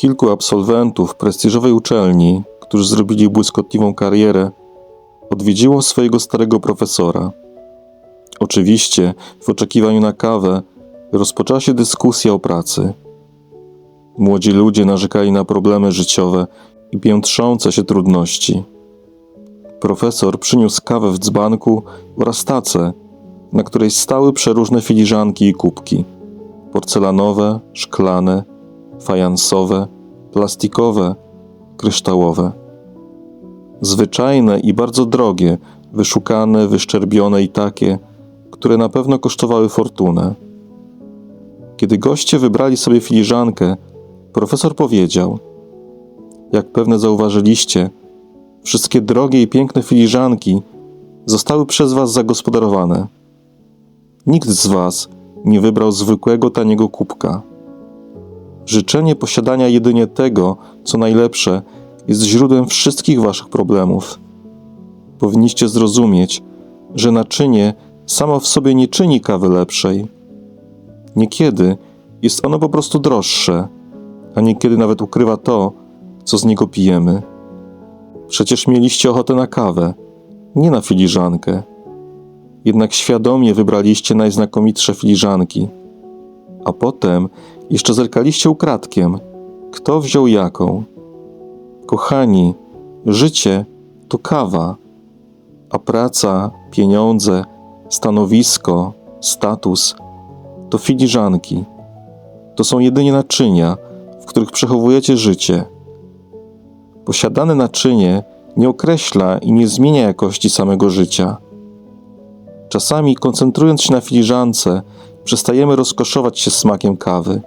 Kilku absolwentów prestiżowej uczelni, którzy zrobili błyskotliwą karierę, odwiedziło swojego starego profesora. Oczywiście, w oczekiwaniu na kawę, rozpoczęła się dyskusja o pracy. Młodzi ludzie narzekali na problemy życiowe i piętrzące się trudności. Profesor przyniósł kawę w dzbanku oraz tacę, na której stały przeróżne filiżanki i kubki porcelanowe, szklane, fajansowe, plastikowe, kryształowe. Zwyczajne i bardzo drogie, wyszukane, wyszczerbione i takie, które na pewno kosztowały fortunę. Kiedy goście wybrali sobie filiżankę, profesor powiedział: Jak pewne zauważyliście, wszystkie drogie i piękne filiżanki zostały przez was zagospodarowane. Nikt z was nie wybrał zwykłego, taniego kubka. Życzenie posiadania jedynie tego, co najlepsze, jest źródłem wszystkich waszych problemów. Powinniście zrozumieć, że naczynie samo w sobie nie czyni kawy lepszej. Niekiedy jest ono po prostu droższe, a niekiedy nawet ukrywa to, co z niego pijemy. Przecież mieliście ochotę na kawę, nie na filiżankę. Jednak świadomie wybraliście najznakomitsze filiżanki, a potem jeszcze zerkaliście ukradkiem, kto wziął jaką. Kochani, życie to kawa, a praca, pieniądze, stanowisko, status to filiżanki. To są jedynie naczynia, w których przechowujecie życie. Posiadane naczynie nie określa i nie zmienia jakości samego życia. Czasami, koncentrując się na filiżance, przestajemy rozkoszować się smakiem kawy.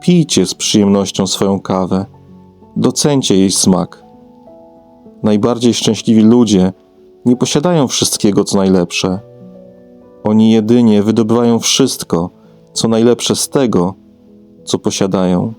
Pijcie z przyjemnością swoją kawę, docencie jej smak. Najbardziej szczęśliwi ludzie nie posiadają wszystkiego, co najlepsze. Oni jedynie wydobywają wszystko, co najlepsze z tego, co posiadają.